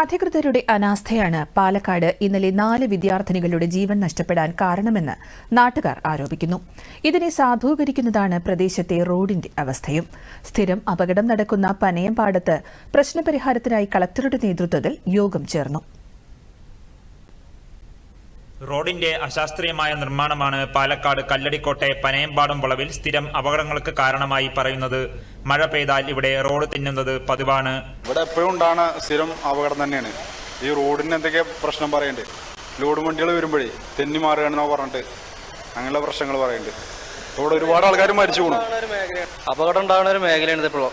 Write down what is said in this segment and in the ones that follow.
അധികൃതരുടെ അനാസ്ഥയാണ് പാലക്കാട് ഇന്നലെ നാല് വിദ്യാർത്ഥിനികളുടെ ജീവൻ നഷ്ടപ്പെടാൻ കാരണമെന്ന് നാട്ടുകാർ ആരോപിക്കുന്നു. ഇതിനെ സാധൂകരിക്കുന്നതാണ് പ്രദേശത്തെ റോഡിന്റെ അവസ്ഥയും. സ്ഥിരം അപകടം നടക്കുന്ന പനയംപാടത്ത് പ്രശ്നപരിഹാരത്തിനായി കളക്ടറുടെ നേതൃത്വത്തിൽ യോഗം ചേർന്നു. റോഡിന്റെ അശാസ്ത്രീയമായ നിർമ്മാണമാണ് പാലക്കാട് കല്ലടിക്കോട്ടെ പനയമ്പാടം വളവിൽ സ്ഥിരം അപകടങ്ങൾക്ക് കാരണമായി പറയുന്നത്. മഴ പെയ്താൽ ഇവിടെ റോഡ് തിന്നുന്നത് പതിവാണ്. ഇവിടെ എപ്പോഴും ഉണ്ടാണ് സ്ഥിരം അപകടം തന്നെയാണ്. ഈ റോഡിന് എന്തൊക്കെ പ്രശ്നം പറയണ്ട്? ലോഡ് വണ്ടികൾ വരുമ്പോഴേ തെന്നി മാറുകയാണെന്നോ പറഞ്ഞിട്ട് അങ്ങനെയുള്ള പ്രശ്നങ്ങൾ പറയുന്നുണ്ട് ഇവിടെ ഒരുപാട് ആൾക്കാർ മരിച്ചു പോകണം അപകടം ഉണ്ടാകുന്ന ഒരു മേഖലയാണ് ഇതിപ്പോൾ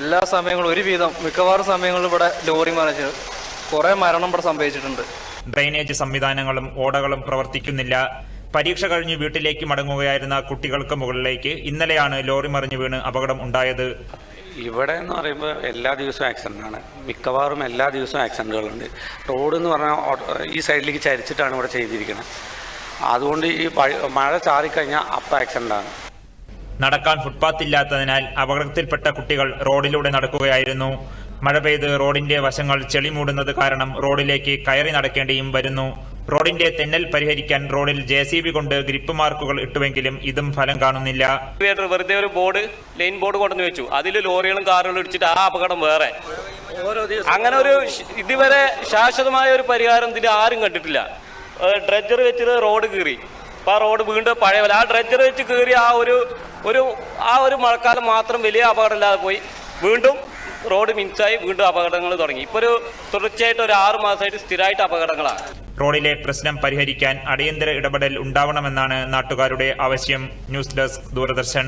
എല്ലാ സമയങ്ങളും ഒരു വീതം മിക്കവാറും സമയങ്ങളിലും ഇവിടെ ലോറി മറിച്ച് കുറേ മരണം ഇവിടെ സംഭവിച്ചിട്ടുണ്ട്. ഡ്രെയിനേജ് സംവിധാനങ്ങളും ഓടകളും പ്രവർത്തിക്കുന്നില്ല. പരീക്ഷ കഴിഞ്ഞ് വീട്ടിലേക്ക് മടങ്ങുകയായിരുന്ന കുട്ടികൾക്ക് മുകളിലേക്ക് ഇന്നലെയാണ് ലോറി മറിഞ്ഞു വീണ് അപകടം ഉണ്ടായത്. ഇവിടെ എന്ന് പറയുമ്പോൾ എല്ലാ ദിവസവും ആക്സിഡന്റ് ആണ്. മിക്കവാറും എല്ലാ ദിവസവും ആക്സിഡന്റുകളുണ്ട് റോഡ് എന്ന് പറഞ്ഞാൽ ഈ സൈഡിലേക്ക് ചരിച്ചിട്ടാണ് ഇവിടെ ചെയ്തിരിക്കുന്നത് അതുകൊണ്ട് ഈ മഴ ചാറിക്കഴിഞ്ഞാൽ അപ്പം ആക്സിഡന്റ് ആണ്. നടക്കാൻ ഫുട്പാത്ത് ഇല്ലാത്തതിനാൽ അപകടത്തിൽപ്പെട്ട കുട്ടികൾ റോഡിലൂടെ നടക്കുകയായിരുന്നു. മഴ പെയ്ത് റോഡിന്റെ വശങ്ങൾ ചെളി മൂടുന്നത് കാരണം റോഡിലേക്ക് കയറി നടക്കേണ്ടിയും വരുന്നു. റോഡിന്റെ തെന്നൽ പരിഹരിക്കാൻ റോഡിൽ ജെ സി ബി കൊണ്ട് ഗ്രിപ്പ് മാർക്കുകൾ ഇട്ടുവെങ്കിലും ഇതും ഫലം കാണുന്നില്ല. വെറുതെ ഒരു ബോർഡ് ലൈൻ ബോർഡ് കൊണ്ടുവന്ന് വെച്ചു. അതിൽ ലോറികളും കാറുകളും ഇടിച്ചിട്ട് ആ അപകടം വേറെ. അങ്ങനെ ഒരു ഇതുവരെ ശാശ്വതമായ ഒരു പരിഹാരം ഇതിൽ ആരും കണ്ടിട്ടില്ല. ഡ്രഡ്ജർ വെച്ചിട്ട് റോഡ് കീറി. ആ റോഡ് വീണ്ടും പഴയ പോലെ. ആ ഡ്രഡ്ജർ വെച്ച് കീറി ആ ഒരു ഒരു ആ ഒരു മഴക്കാലം മാത്രം വലിയ അപകടമില്ലാതെ പോയി. വീണ്ടും റോഡ് മിൻസായി വീണ്ടും അപകടങ്ങൾ തുടങ്ങി. ഇപ്പൊ ഒരു തുടർച്ചയായിട്ട് ഒരു ആറ് മാസമായിട്ട് സ്ഥിരമായിട്ട് അപകടങ്ങളാണ്. റോഡിലെ പ്രശ്നം പരിഹരിക്കാൻ അടിയന്തര ഇടപെടൽ ഉണ്ടാവണമെന്നാണ് നാട്ടുകാരുടെ ആവശ്യം. News desk Doordarshan.